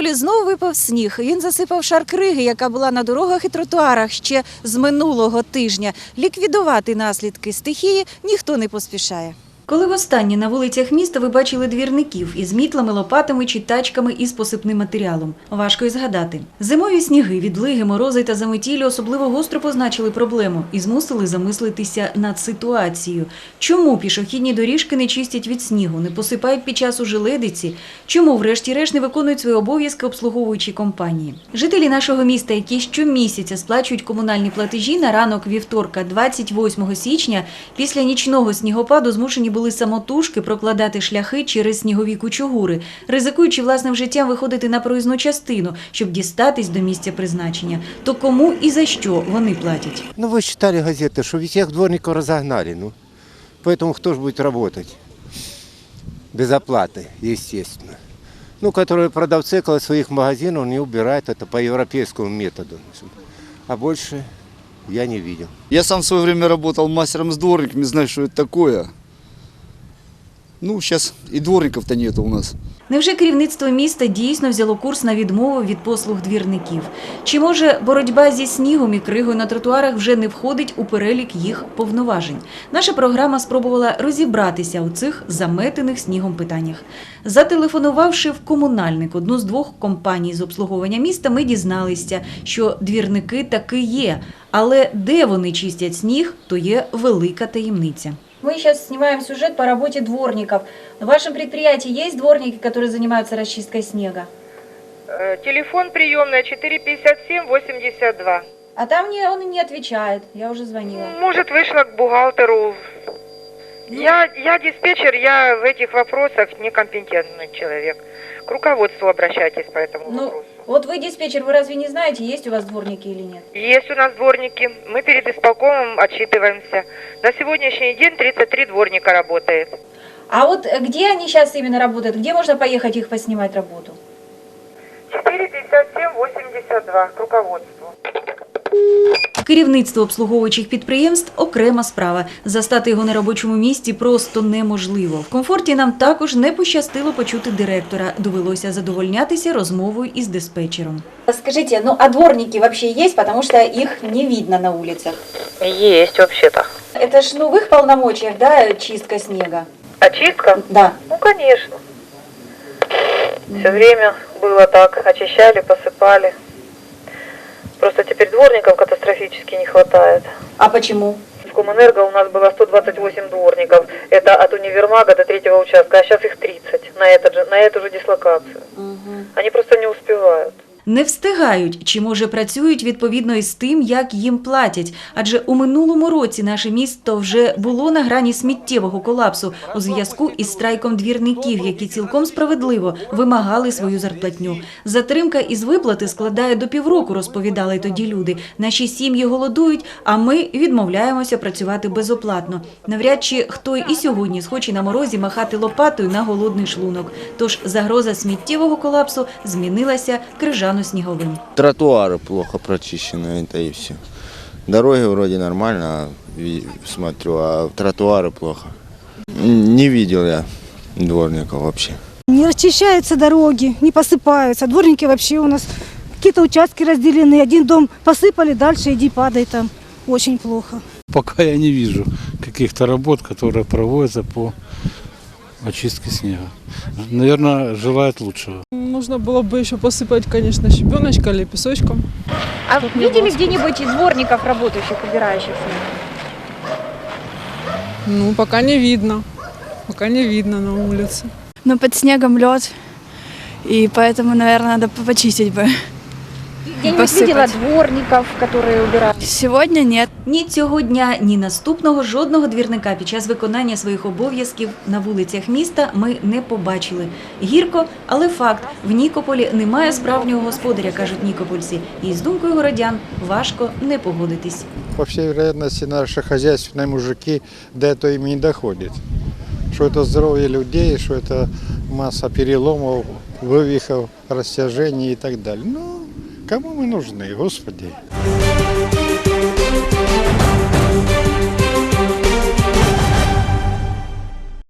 Нікополі знову випав сніг. Він засипав шар криги, яка була на дорогах і тротуарах ще з минулого тижня. Ліквідувати наслідки стихії ніхто не поспішає. Коли востаннє на вулицях міста ви бачили двірників із мітлами, лопатами чи тачками із посипним матеріалом, важко й згадати. Зимові сніги, відлиги, морози та заметілі особливо гостро позначили проблему і змусили замислитися над ситуацією. Чому пішохідні доріжки не чистять від снігу, не посипають під час ужеледиці? Чому, врешті-решт, не виконують свої обов'язки обслуговуючі компанії? Жителі нашого міста, які щомісяця сплачують комунальні платежі на ранок вівторка, 28 січня, після нічного снігопаду змушені були самотужки прокладати шляхи через снігові кучугури, ризикуючи власним життям виходити на проїзну частину, щоб дістатись до місця призначення. То кому і за що вони платять? Ну, вы читали газеты, что всех дворников разогнали, ну. Поэтому кто же будет работать? Без оплаты, естественно. Ну, которые продавцы около своих магазинов не убирают это по европейскому методу. А больше я не видел. Я сам в свое время работал мастером с дворниками, знаю, что это такое. Ну, сейчас и дворников-то нету у нас. Невже керівництво міста дійсно взяло курс на відмову від послуг двірників? Чи може боротьба зі снігом і кригою на тротуарах вже не входить у перелік їх повноважень? Наша програма спробувала розібратися у цих заметених снігом питаннях. Зателефонувавши в комунальник одну з двох компаній з обслуговування міста, ми дізналися, що двірники таки є, але де вони чистять сніг, то є велика таємниця. Мы сейчас снимаем сюжет по работе дворников. В вашем предприятии есть дворники, которые занимаются расчисткой снега? Э, Телефон приемная 457-82. А там не, он и не отвечает. Я уже звонила. Может, вышла к бухгалтеру. Я, я диспетчер, я в этих вопросах некомпетентный человек. К руководству обращайтесь по этому Ну, вопросу. вот вы диспетчер, вы разве не знаете, есть у вас дворники или нет? Есть у нас дворники, мы перед исполкомом отчитываемся. На сегодняшний день 33 дворника работает. А вот где они сейчас именно работают? Где можно поехать их поснимать работу? 457-82 к руководству. Керівництво обслуговуючих підприємств окрема справа. Застати його на робочому місці просто неможливо. В комфорті нам також не пощастило почути директора. Довелося задовольнятися розмовою із диспетчером. Скажите, ну а дворники вообще есть, потому что их не видно на улицах? Есть вообще-то. Это ж ну в их полномочиях, да, чистка снега? Очистка? Да. Ну, конечно. Все время было так. Очищали, посыпали. Просто теперь дворников катастрофически не хватает. А почему? В Комэнерго у нас было 128 дворников. Это от универмага до третьего участка, а сейчас их 30 на, этот же, на эту же дислокацию. Они просто не успевают. Не встигають чи може працюють відповідно із тим, як їм платять. Адже у минулому році наше місто вже було на грані сміттєвого колапсу у зв'язку із страйком двірників, які цілком справедливо вимагали свою зарплатню. Затримка із виплати складає до півроку, розповідали тоді люди. Наші сім'ї голодують, а ми відмовляємося працювати безоплатно. Навряд чи хто і сьогодні схоче на морозі махати лопатою на голодний шлунок. Тож загроза сміттєвого колапсу змінилася крижано-сніговим. Тротуары плохо прочищены, это и все. Дороги вроде нормально, а смотрю, а тротуары плохо. Не видел я дворников вообще. Не расчищаются дороги, не посыпаются. Дворники вообще у нас какие-то участки разделены. Один дом посыпали, дальше иди падай там. Очень плохо. Пока я не вижу каких-то работ, которые проводятся по очистке снега. Наверное, желают лучшего. Нужно было бы еще посыпать, конечно, щебеночкой или песочком. А не видели где-нибудь дворников, работающих, убирающих снег? Ну, пока не видно. Пока не видно на улице. Но под снегом лед, и поэтому, наверное, надо почистить бы. Где-нибудь Посыпать. видела дворников, которые убирают? Сегодня нет. Ні цього дня, ні наступного жодного двірника під час виконання своїх обов'язків на вулицях міста ми не побачили. Гірко, але факт: в Нікополі немає справжнього господаря, кажуть нікопольці. І з думкою городян важко не погодитись. по всей вероятности, наши хозяйственные мужики до этого им не доходит. Что это здоровье людей, что это масса переломов, вывихов, растяжений и так далее. Ну, Кому мы нужны, Господи?